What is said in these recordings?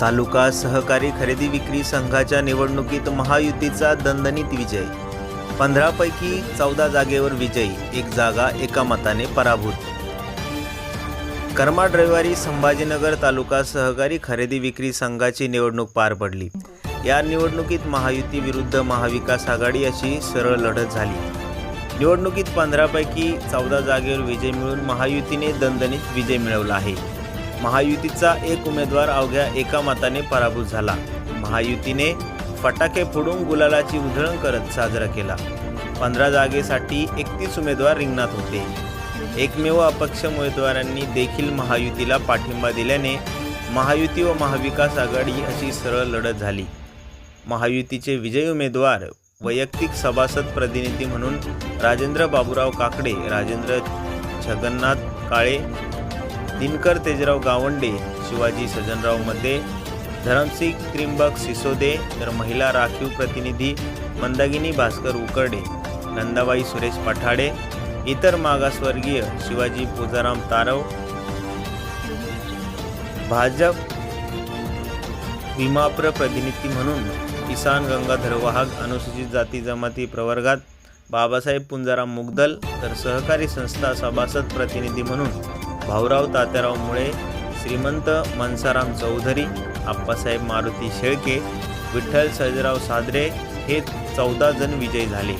तालुका सहकारी खरेदी विक्री संघाच्या निवडणुकीत महायुतीचा दणदणीत विजय. पंधरापैकी चौदा जागेवर विजयी एक जागा एका मताने पराभूत. करमाड रविवारी संभाजीनगर तालुका सहकारी खरेदी विक्री संघाची निवडणूक पार पडली. या निवडणुकीत महायुती विरुद्ध महाविकास आघाडी अशी सरळ लढत झाली. निवडणुकीत पंधरापैकी चौदा जागेवर विजय मिळून महायुतीने दणदणीत विजय मिळवला आहे. महायुतीचा एक उमेदवार अवघ्या एका मताने पराभूत झाला. महायुतीने फटाके फोडून गुलालाची उधळण करत साजरा केला. पंधरा जागेसाठी एकतीस उमेदवार रिंगणात होते. एकमेव अपक्ष उमेदवारांनी देखील महायुतीला पाठिंबा दिल्याने महायुती व महाविकास आघाडी अशी सरळ लढत झाली. महायुतीचे विजयी उमेदवार वैयक्तिक सभासद प्रतिनिधी म्हणून राजेंद्र बाबूराव काकडे राजेंद्र छगन्नाथ काळे दिनकर तेजराव गावंडे शिवाजी सजनरावमध्ये धरमसिंग त्रिंबक सिसोदे तर महिला राखीव प्रतिनिधी मंदागिनी भास्कर उकरडे नंदाबाई सुरेश पठाडे इतर मागासवर्गीय शिवाजी पुजाराम तारव भाजप विमाप्र प्रतिनिधी म्हणून किसान गंगाधर वाहक अनुसूचित जाती जमाती प्रवर्गात बाबासाहेब पुंजाराम मुगदल तर सहकारी संस्था सभासद प्रतिनिधी म्हणून भाऊराव तात्याराव मुळे श्रीमंत मनसाराम चौधरी आप्पासाहेब मारुती शेळके विठ्ठल सजराव सादरे हे चौदा जण विजयी झाले.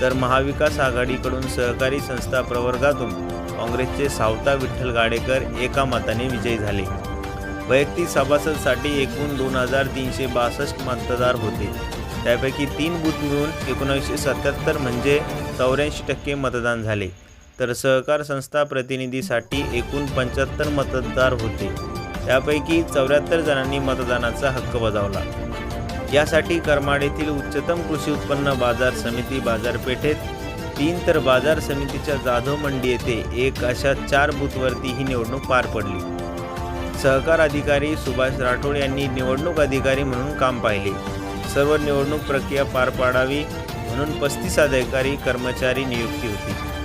तर महाविकास आघाडीकडून सहकारी संस्था प्रवर्गातून काँग्रेसचे सावता विठ्ठल गाडेकर एका मताने विजयी झाले. वैयक्तिक सभासदसाठी एकूण दोन हजार तीनशे बासष्ट मतदार होते. त्यापैकी तीन बूथ मिळून एकोणीसशे सत्याहत्तर म्हणजे चौऱ्याऐंशी टक्के मतदान झाले. तर सहकार संस्था प्रतिनिधीसाठी एकूण पंच्याहत्तर मतदार होते. त्यापैकी चौऱ्याहत्तर जणांनी मतदानाचा हक्क बजावला. यासाठी करमाड येथील उच्चतम कृषी उत्पन्न बाजार समिती बाजारपेठेत तीन तर बाजार समितीच्या जाधव मंडी येथे एक अशा चार बूथवरती ही निवडणूक पार पडली. सहकार अधिकारी सुभाष राठोड यांनी निवडणूक अधिकारी म्हणून काम पाहिले. सर्व निवडणूक प्रक्रिया पार पाडावी म्हणून पस्तीस अधिकारी कर्मचारी नियुक्ती होती.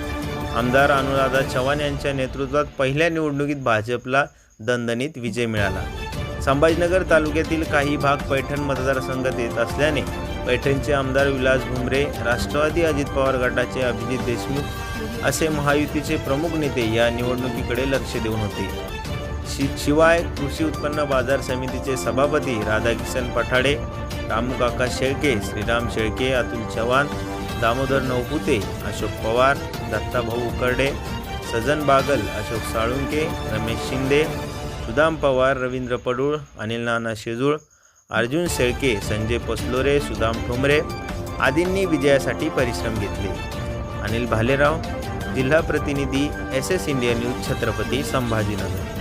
आमदार अनुराधा चव्हाण यांच्या नेतृत्वात पहिल्या निवडणुकीत भाजपला दणदणीत विजय मिळाला. संभाजीनगर तालुक्यातील काही भाग पैठण मतदारसंघात येत असल्याने पैठणचे आमदार विलास भुमरे राष्ट्रवादी अजित पवार गटाचे अभिजित देशमुख असे महायुतीचे प्रमुख नेते या निवडणुकीकडे लक्ष देऊन होते. शि शिवाय कृषी उत्पन्न बाजार समितीचे सभापती राधाकिशन पठाडे रामूकाका शेळके श्रीराम शेळके अतुल चव्हाण दामोदर नवपुते अशोक पवार दत्ताभाऊ उकरडे सजन बागल अशोक साळुंके रमेश शिंदे सुदाम पवार रवींद्र पडूळ अनिल नाना शेजूळ अर्जुन शेळके संजय पसलोरे सुदाम ठोंबरे आदींनी विजयासाठी परिश्रम घेतले. अनिल भालेराव जिल्हा प्रतिनिधी S S India news Chhatrapati Sambhajinagar.